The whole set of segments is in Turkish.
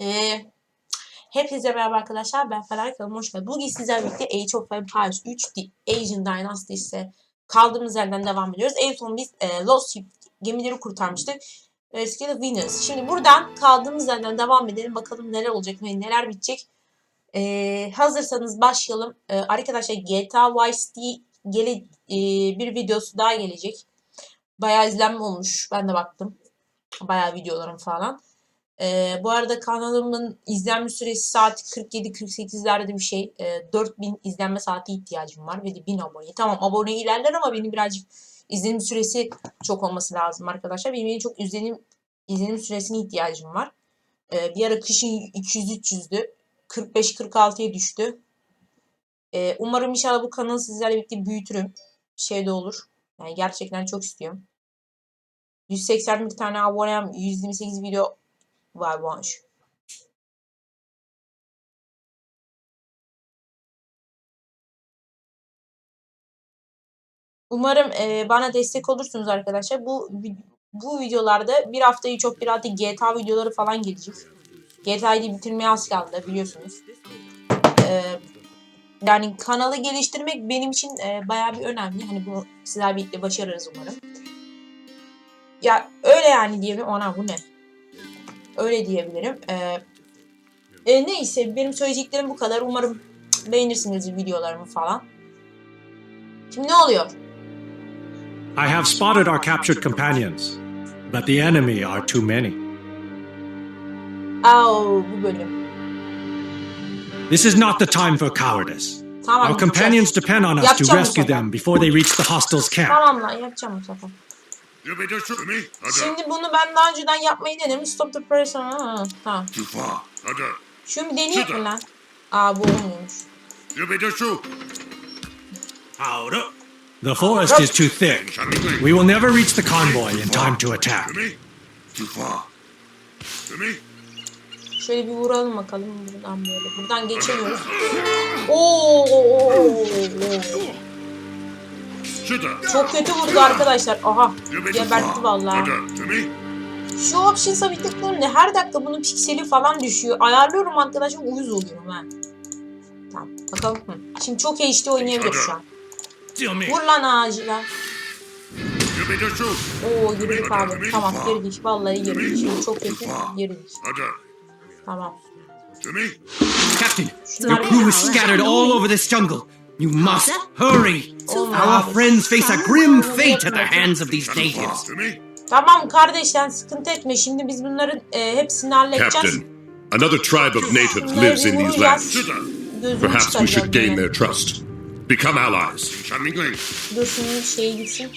Ee, hepinize merhaba arkadaşlar. Ben Fener Kanalıma hoş geldiniz. Bugün sizlerle birlikte Age of Empires 3 The Asian Dynasty ise kaldığımız yerden devam ediyoruz. En son biz e, Lost Ship gemileri kurtarmıştık. Rescue Venus. Şimdi buradan kaldığımız yerden devam edelim. Bakalım neler olacak ve neler bitecek. Ee, hazırsanız başlayalım. Ee, arkadaşlar GTA Vice City gele, e, bir videosu daha gelecek. Bayağı izlenme olmuş. Ben de baktım. Bayağı videolarım falan. Ee, bu arada kanalımın izlenme süresi saati 47-48'lerde bir şey. Ee, 4000 izlenme saati ihtiyacım var ve de 1000 abone. Tamam abone ilerler ama benim birazcık izlenim süresi çok olması lazım arkadaşlar. Benim en çok izlenim izlenim süresine ihtiyacım var. Ee, bir ara kışın 200-300'dü. 45-46'ya düştü. Ee, umarım inşallah bu kanalı sizlerle birlikte büyütürüm. Şey de olur. Yani gerçekten çok istiyorum. 181 tane abonem, 128 video var bu an şu. Umarım e, bana destek olursunuz arkadaşlar. Bu bu videolarda bir haftayı çok bir hafta GTA videoları falan gelecek. GTA'yı bitirmeye az kaldı biliyorsunuz. E, yani kanalı geliştirmek benim için e, bayağı bir önemli. Hani bunu sizler birlikte başarırız umarım. Ya öyle yani diyebilirim. Ona bu ne? Öyle diyebilirim. Ee, e, neyse benim söyleyeceklerim bu kadar. Umarım beğenirsiniz videolarımı falan. Şimdi ne oluyor? I have spotted our captured companions, but the enemy are too many. Au bu bölüm. This is not the time for cowardice. Tamam. Our companions depend on us to rescue them before they reach the hostiles' camp. Tamam lan yapacağım bu sefer. Şimdi bunu ben daha önceden yapmayı denedim. Stop the press. Ha, ha. Şunu bir deneyeyim mi lan? Aa bu olmuyormuş. The forest is too thick. We will never reach the convoy in time to attack. Şöyle bir vuralım bakalım buradan böyle. Buradan geçemiyoruz. Oo, oo, oo, oo. Çok kötü vurdu arkadaşlar. Aha. Gebertti me. Şu options'a bir tıklayayım her dakika bunun pikseli falan düşüyor. Ayarlıyorum arkadaşlar uyuz oluyorum ha. Tamam bakalım. Hı. Şimdi çok HD oynayabilir şu an. Vur lan ağacına. Oo girdik abi. Tamam girdik. Vallahi girdik. Şimdi çok kötü girdik. Tamam. Captain, your crew is scattered all over this jungle. You must hurry. Our friends face a grim fate at the hands of these natives. Tamam kardeşten sıkıntı etme. Şimdi biz bunların e, hepsini halledeceğiz. Captain, another tribe of natives lives in these lands. Perhaps we should gain their trust. Become allies. Dur şunun şeyi gitsin.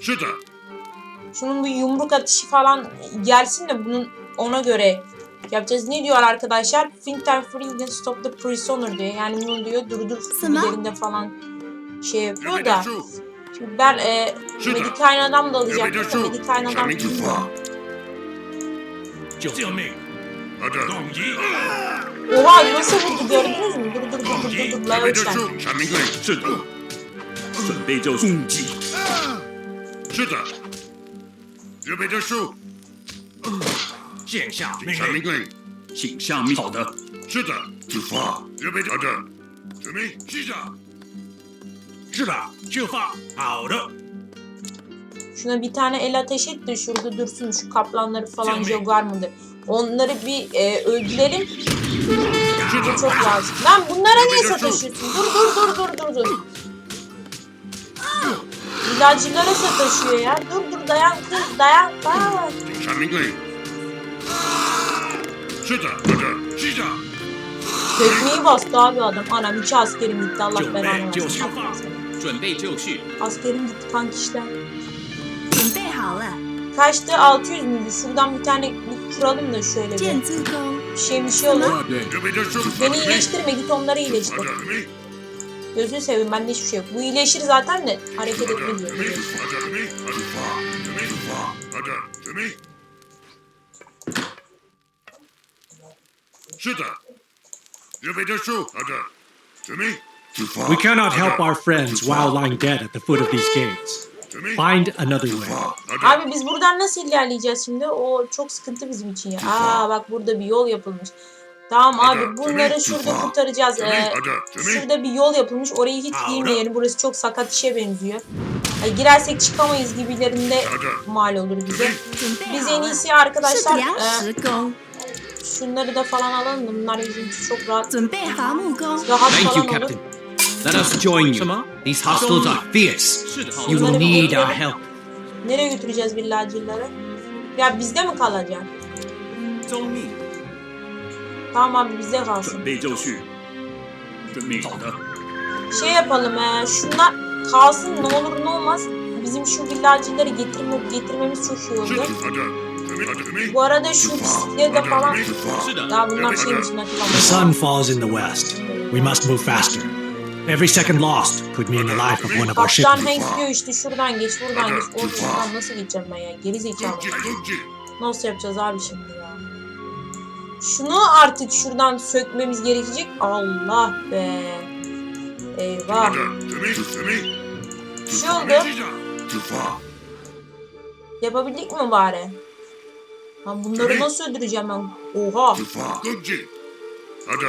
Shoot her. Şunun bir yumruk atışı falan gelsin de bunun ona göre yapacağız. Ne diyor arkadaşlar? Think time free then stop the prisoner diyor. Yani bunu diyor durdur gibilerinde falan şey yapıyor da. Şimdi ben e, adam da alacaktım da. Ada. Oha nasıl vurdu gördünüz mü? Dur dur dur dur dur dur la You better ölçen. shoot. Shining 是的，准备就攻击。 Shoot her. You better shoot. 见下命 Shining 令，请下命。好的， Shoot her. Too far. You better. Ada. To me. Shoot her. 是的，就发。好的， Şuna bir tane el ateş et de şurada dursun şu kaplanları falan Canım. jogar mıdır? Onları bir e, öldürelim. Shoot Bu her. çok lazım. Lan bunlara niye sataşıyorsun? Dur dur dur dur dur dur. İlacılara sataşıyor ya. Dur dur dayan kız dayan. dayan. Tekniği bastı abi adam. Anam iki askerim gitti. Allah belanı versin. Askerim gitti kanka işte. Kaçtı? 600 müydü? Şuradan bir tane kuralım da şöyle bir. Bir şey bir şey olur. Beni iyileştirme git onları iyileştir. Gözünü seveyim bende hiçbir şey yok. Bu iyileşir zaten de hareket etme diyor. Сюда. You be the shoe. To me. We cannot help our friends while lying dead at the foot of these gates. Find another way. Abi biz buradan nasıl ilerleyeceğiz şimdi? O çok sıkıntı bizim için ya. Aa bak burada bir yol yapılmış. Tamam abi bunları şurada kurtaracağız. Ee, şurada bir yol yapılmış. Orayı hiç girmeyelim. Burası çok sakat işe benziyor. Ee, girersek çıkamayız gibilerinde mal olur bize. Biz en iyisi arkadaşlar e, Şunları da falan alalım da bunlar bizim için çok rahat. Rahat Thank you. Captain. Let us join you. These hostiles are fierce. You will need our help. Nereye götüreceğiz villacilleri? Ya bizde mi kalacak? Tamam abi bize kalsın. Şey yapalım he, şunlar kalsın ne olur ne olmaz. Bizim şu villacilleri getirme, getirmemiz çok iyi oldu. Bu arada şu bisiklete falan... Daha bunlar şeyin The sun falls in the west. We must move faster. Every second lost could mean the life of one of our Kaptan shipmates. Hanks diyor işte şuradan geç, buradan geç. Oğlum buradan nasıl gideceğim ben ya? Geri zekalı. Nasıl yapacağız abi şimdi ya? Şunu artık şuradan sökmemiz gerekecek. Allah be. Eyvah. Bir şey oldu. Yapabildik mi bari? Lan bunları nasıl öldüreceğim ben? Oha. Hadi.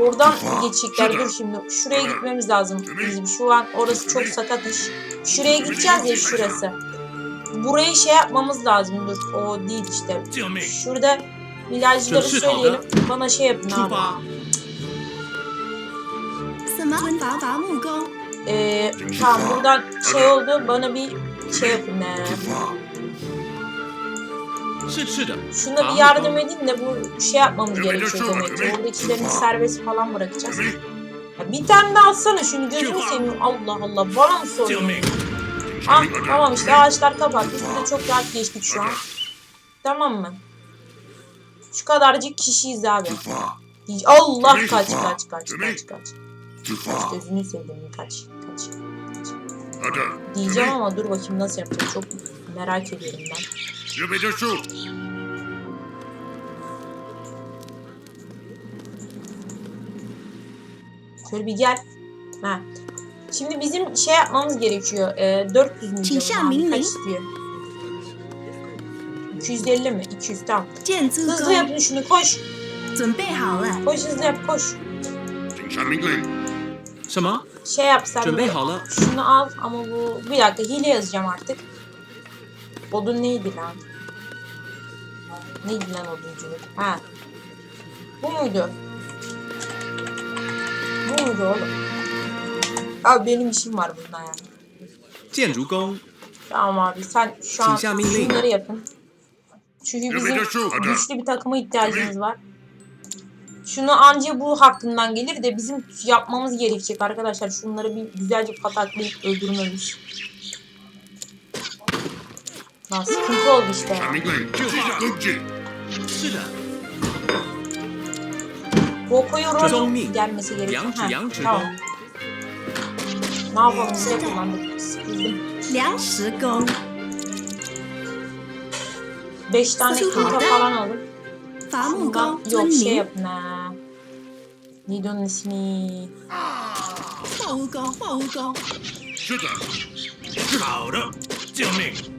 Oradan geçecekler. Dur şimdi. Şuraya gitmemiz lazım. Bizim şu an orası çok sakat iş. Şuraya gideceğiz ya şurası. Burayı şey yapmamız lazım. Dur. O değil işte. Şurada ilacıları söyleyelim. Bana şey yapın abi. Ee, tamam buradan şey oldu. Bana bir şey yapın yani. 出发，是是的。 Şuna bir yardım edin de bu şey yapmamız gerekiyor demek ki. Oradakilerini serbest falan bırakacağız. 准备， Ya bir tane daha atsana şunu gözünü seveyim. Allah Allah bana mı 救 soruyorsun? 命！ Ah tamam işte ağaçlar kapat. Biz de çok rahat geçtik şu an. Tamam mı? Şu kadarcık kişiyiz abi. 出发， Allah kaç kaç kaç kaç kaç. 出发， Gözünü seveyim kaç kaç. 好的， Diyeceğim ama dur bakayım nasıl yapacağım. Çok Merak ediyorum ben. Zübide. Şöyle bir gel. Ha. Şimdi bizim şey yapmamız gerekiyor. Ee, e, 400 milyon. Kaç diyor? 250 mi? 200 tamam. Hızlı yapın şunu koş. Koş hızlı yap koş. Çinşan Şey yapsam. Şunu al ama bu bir dakika hile yazacağım artık. Odun neydi lan? Neydi lan odunculuk? Ha. Bu muydu? Bu muydu oğlum? Abi benim işim var bunda yani. 建筑工， Tamam abi sen şu an 请下命令。 şunları yapın. Çünkü bizim Yapacak şu kadar. güçlü bir takıma ihtiyacımız var. Şunu anca bu hakkından gelir de bizim yapmamız gerekecek arkadaşlar. Şunları bir güzelce pataklayıp öldürmemiz. Lan sıkıntı oldu işte. Goku'yu rol gelmesi gerekiyor. Ha, tamam. Ne yapalım size kullandık. Sıkıldım. 5 tane kıta falan alır. Bundan yok şey yapma. Neydi onun ismi? Şurada. Şurada. 救命！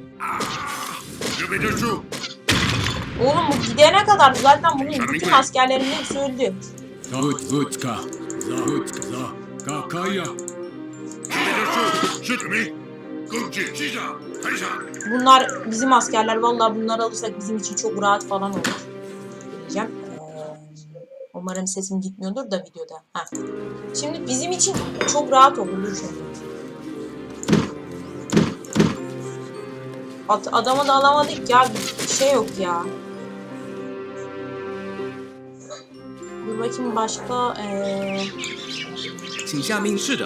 Oğlum bu gidene kadar zaten bunun bütün askerlerinin hepsi öldü. Zahut zutka. Zahut za. Kakaya. Bunlar bizim askerler. Vallahi bunları alırsak bizim için çok rahat falan olur. Diyeceğim. Ee, umarım sesim gitmiyordur da videoda. Ha. Şimdi bizim için çok rahat olur. Düşünün. At adama da alamadık ya. Bir şey yok ya. Dur bakayım başka ee...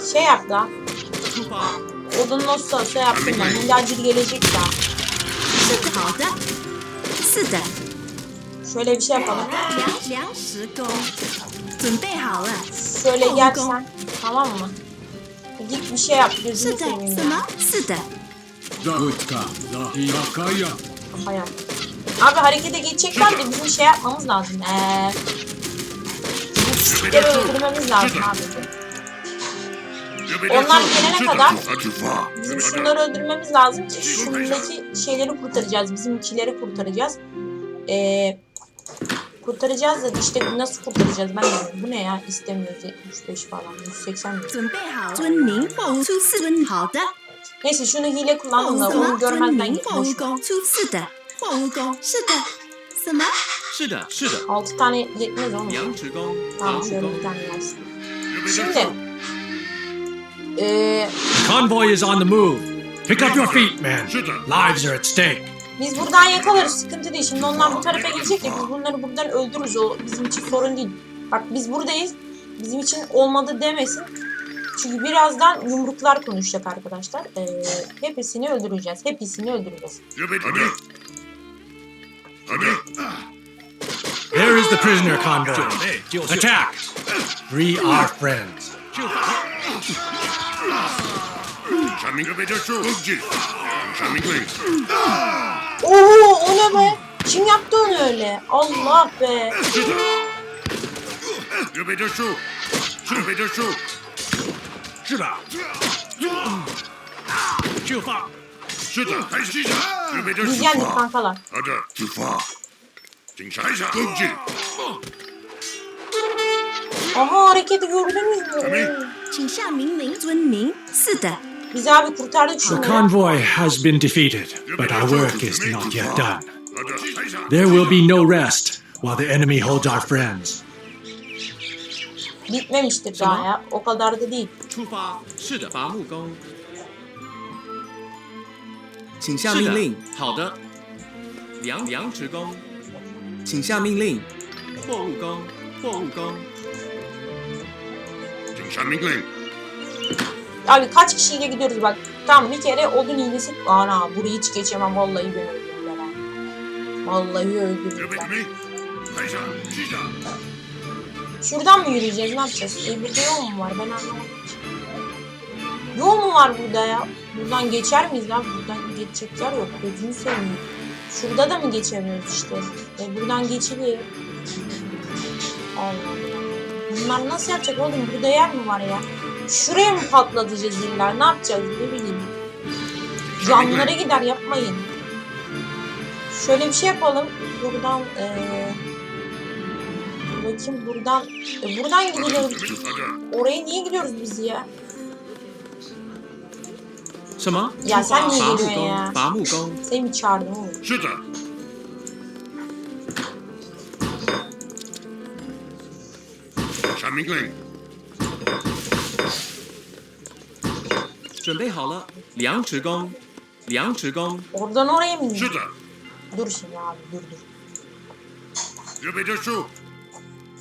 Şey yap da. Odun nasıl şey yaptım ben. Hilacil gelecek ya. Şöyle bir şey yapalım. Şöyle gel sen. Tamam mı? Git bir şey yap. Gözünü seveyim ya. Zahıtka, Zahiyakaya. Hayal. Abi harekete geçecekler de bizim şey yapmamız lazım. Eee... Sizleri öldürmemiz lazım abi. Onlar gelene kadar bizim şunları öldürmemiz lazım ki şeyleri kurtaracağız. Bizimkileri kurtaracağız. Eee... Kurtaracağız da işte nasıl kurtaracağız ben de bu ne ya istemiyor 75 falan 180 mi? 准备好了，遵您后出四尊。好的， Neyse şunu hile 后 kullandım 什 da 么？ onu 遵 görmezden 您 gittim. 后蜈蚣出是的，后蜈蚣是的，什么？是的，是的， 6 tane yetmez oğlum. 羊齿公，伐 Tamam 木 şöyle 工 bir，tane gelsin. 预备战 Şimdi 术， ee, The convoy is on the move. Pick up your feet, men.是的， Lives are at stake. biz buradan yakalarız sıkıntı değil. Şimdi onlar bu tarafa gelecek ya biz bunları buradan öldürürüz o bizim için sorun değil. Bak biz buradayız. Bizim için olmadı demesin. Çünkü birazdan yumruklar konuşacak arkadaşlar. Ee, hepsini öldüreceğiz. Hepsini öldüreceğiz. There is the prisoner convoy. Attack! Three are friends. Oo, o ne be? Kim yaptı onu öyle? Allah be. 是的，预备战术，预备战术，是的，就发，是的，开始，预备战 Biz 术， yendik kankalar. 好的，出发，警察一下，攻击， Aha hareketi gördünüz mü? Oo. 请下命令。遵您。是的， Biz abi kurtardık The şunları. convoy has been defeated, but our work is not yet done. 好的，开始， There will be no rest while the enemy holds our friends. Bitmemiştir daha ya. O kadar da değil. Abi kaç kişiyle gidiyoruz bak. Tam bir kere odun iğnesi. Ana burayı hiç geçemem vallahi beni öldürürler. Vallahi öldürürler. Şuradan mı yürüyeceğiz? Ne yapacağız? E, burada yol mu var? Ben anlamadım. Yol mu var burada ya? Buradan geçer miyiz lan? Buradan geçecekler yok. Gözünü seveyim. Şurada da mı geçemiyoruz işte? E, buradan geçiliyor. Allah Bunlar nasıl yapacak oğlum? Burada yer mi var ya? Şuraya mı patlatacağız illa? Ne yapacağız? Ne bileyim. Canlara gider yapmayın. Şöyle bir şey yapalım. Buradan ee, eee bakayım buradan e, buradan gidiyoruz. 好的， Oraya niye gidiyoruz biz ya? 什么？ Ya 出 sen 发， niye 伐木 geliyorsun 工 ya?，伐木工， Seni mi çağırdım oğlum? 是的，全民令，准备好了，量尺工，量尺工， Oradan oraya mı 是 gidiyoruz? 的， Dur şimdi abi dur dur. 预备战术，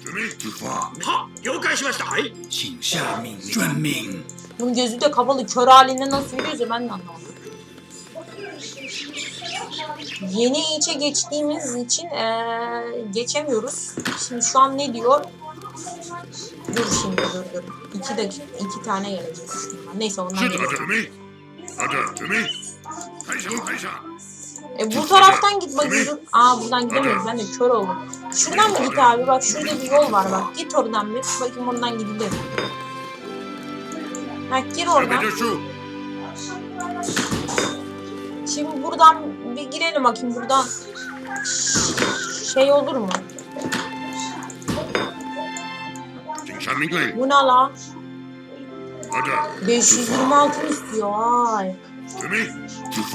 准备出发，好，有干什么打？请下命令。遵命。 Bunun gözü de kapalı kör halinde nasıl yürüyorsa ben de anlamadım. Yeni içe geçtiğimiz için eee, geçemiyoruz. Şimdi şu an ne diyor? Dur şimdi dur dur. İki dakika, iki tane gelecek şundan. Neyse onlar 是的， gelecek. 准备，好的，准备，开始，开始， E bu taraftan git bakayım dur. Aa buradan gidemiyoruz ben de kör oldum. Şuradan mı git abi? Bak şurada bir yol var bak. Git oradan bir. Bakayım oradan gidilir. Bak gir oradan. Şimdi buradan bir girelim bakayım buradan. Şey olur mu? Bu ne la? 526 istiyor ay.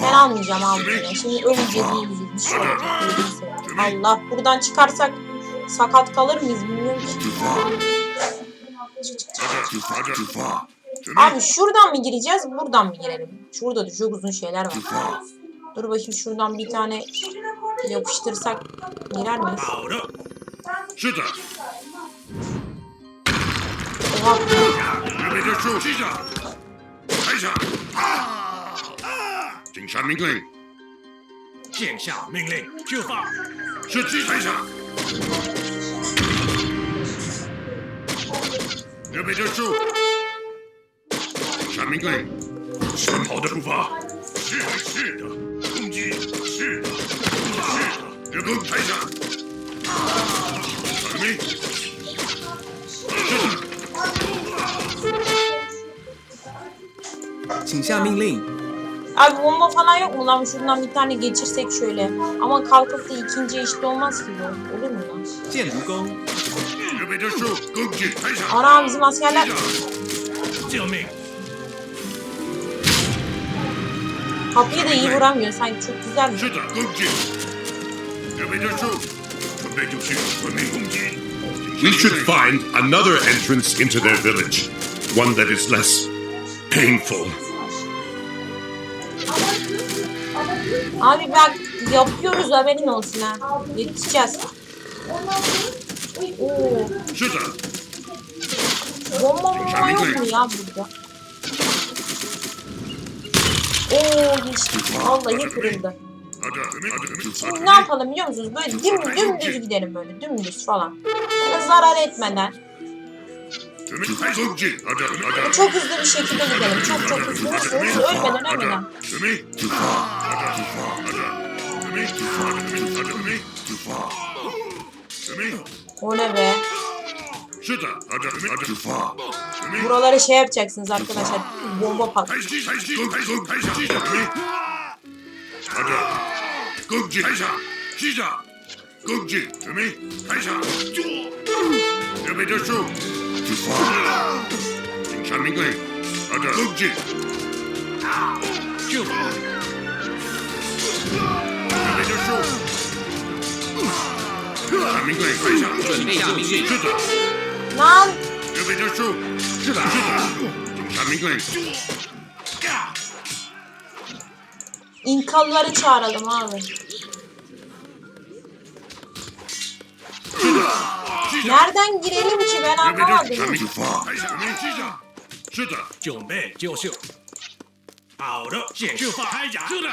Ben almayacağım almayacağım. Şimdi öleceğiz. Bir şey olacak. Allah buradan çıkarsak sakat kalır mıyız bilmiyorum. Abi şuradan mı gireceğiz buradan mı girelim? Şurada da çok uzun şeyler var. Dur bakayım şuradan bir tane yapıştırsak girer miyiz? Oha. 请下命令。听下命令出发是去台上准备战术。下命令。全跑的出发是的是的。攻击是的。是的是的准备开始是 Abi bomba falan yok mu lan? Şuradan bir tane geçirsek şöyle. Ama kalkıp da ikinci işte olmaz ki bu. Olur mu lan? Ana bizim askerler... Kapıyı da iyi vuramıyor sanki çok güzel? We should find another entrance into their village. One that is less painful. Abi bak yapıyoruz haberin olsun ha. Yetişeceğiz. Oo. Şurada. Bomba bomba yok mu ya burada? Oo geçti. Vallahi kırıldı. Şimdi ne yapalım biliyor musunuz? Böyle düm, dümdüz gidelim böyle dümdüz falan. Böyle zarar etmeden. Çok hızlı bir şekilde gidelim. Çok çok hızlı. Hızlı ölmeden ölmeden. O ne be? Buraları şey yapacaksınız arkadaşlar. Bomba pat. Incoming, Ada. Gugji. 始，开始，开始，准备。好的，攻击，开始，记着，攻击，准备，开始，预备结束，请下命令。好的，攻击，就预备结束，下命令，开始，准备下命令。是的， Lan 预备结束，是的，是的，请下命令。 İnkalıları çağıralım abi. Nereden girelim ki ben 预备结束，下 anlamadım. 命令，开始，准备，记着，是的，准备就绪。好的，解释开展。是的，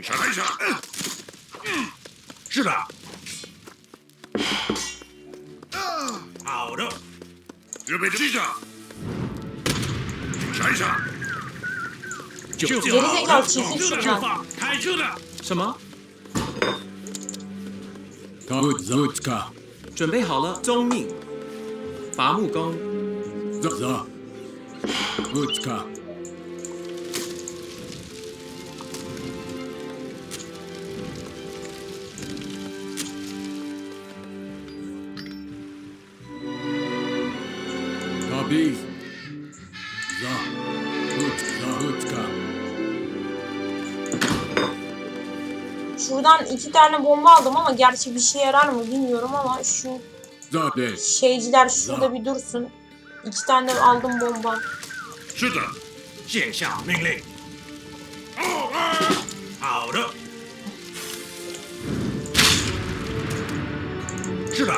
警察还是？是的。好的，预备击杀，杀一杀。就这个黑道其实？开车的。什么？准备好了，遵命。伐木工。走走，走走。Şuradan iki tane bomba aldım ama gerçi bir şey yarar mı bilmiyorum ama şu Zade. şeyciler şurada bir dursun. İki tane aldım bomba. 是的，见下命令。好的。是的，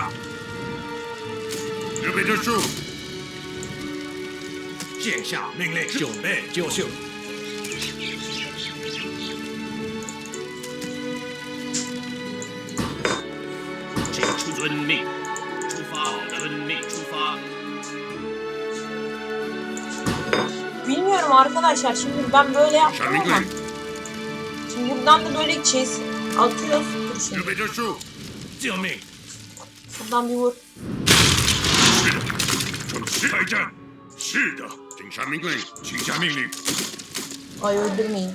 预备结束，见下命令，准备就绪。 遵命，出发，遵命出发。 Bilmiyorum arkadaşlar şimdi ben böyle yaptım 下命 ama 令， şimdi buradan da böyle çiz atıyoruz. Dur 预 şimdi 备结束，救命！ buradan bir vur. 准时开战。是的，警察命令，请下命令。 Ay öldürmeyin.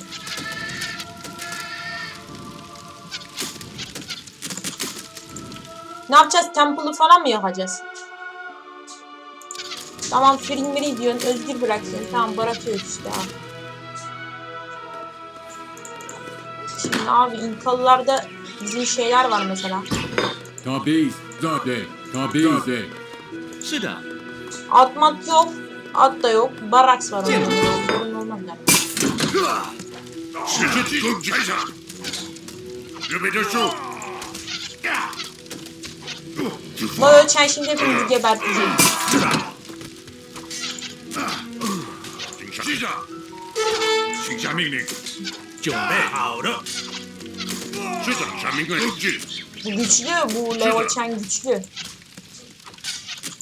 Ne yapacağız? Temple'ı falan mı yakacağız? Tamam Fringmeri diyorsun. Özgür bırak seni. Tamam bırakıyoruz işte abi. Şimdi abi İnkalılarda bizim şeyler var mesela. Tabi, zade, tabi, zade. Şıda. Atmak yok. At da yok. Baraks var orada. Sorun olmaz der. Şıda, 我有请新的兵去把兵。局长，局长，属下命令，准备好了。局长，下命令出去。不去不，来，我请你去。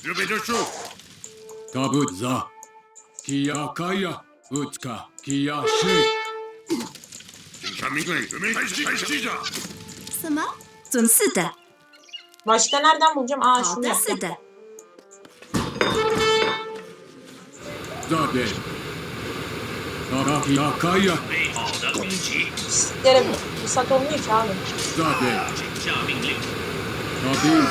准备结束。卡布扎，基亚卡亚，乌兹卡，基亚西。下命令，准备开始，开始，局。什么？准是的。Başka nereden bulacağım? Aa şunu Kalkası da. Zade. Nakiyakaya. Siklerim. Bu satılmıyor ki abi. Zade. Tabi.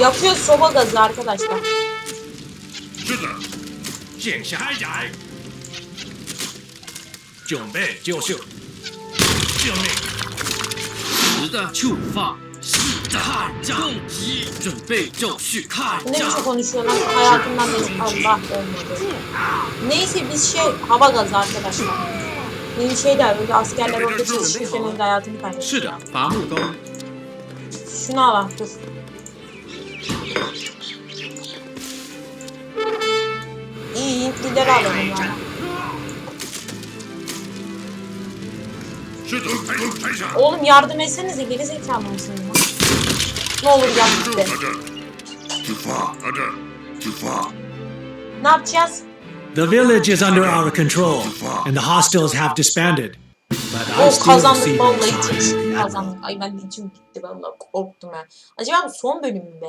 Yakıyor soba gazı arkadaşlar. Cümbey, 的，剑下开展，准备就绪，命令。十的触发，是的看战，攻击，准备就绪，看 Ne biçim 战。 konuşuyor lan? Hayatımdan beri Allah olmadı. Neyse biz şey hava gazı arkadaşlar. Benim şeyler böyle askerler orada çalışıyor senin de hayatını 是 kaybediyor. 的，伐木工。 Şunu al dur. İyi Hintlileri alalım yani. Oğlum yardım etsenize geri zekalı mısınız? Ne olur yap de. Ne yapacağız? The village is under our control and the hostiles have disbanded. But I oh, still see kazandık vallahi için. Kazandık. Ay ben içim gitti ben ondan korktum ben. Acaba bu son bölüm mü be?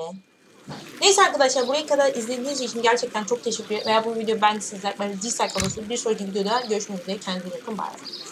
Neyse arkadaşlar buraya kadar izlediğiniz için gerçekten çok teşekkür ederim. Veya bu video ben sizler, ben dislike olursa bir sonraki videoda görüşmek üzere. Kendinize bakın. Bye.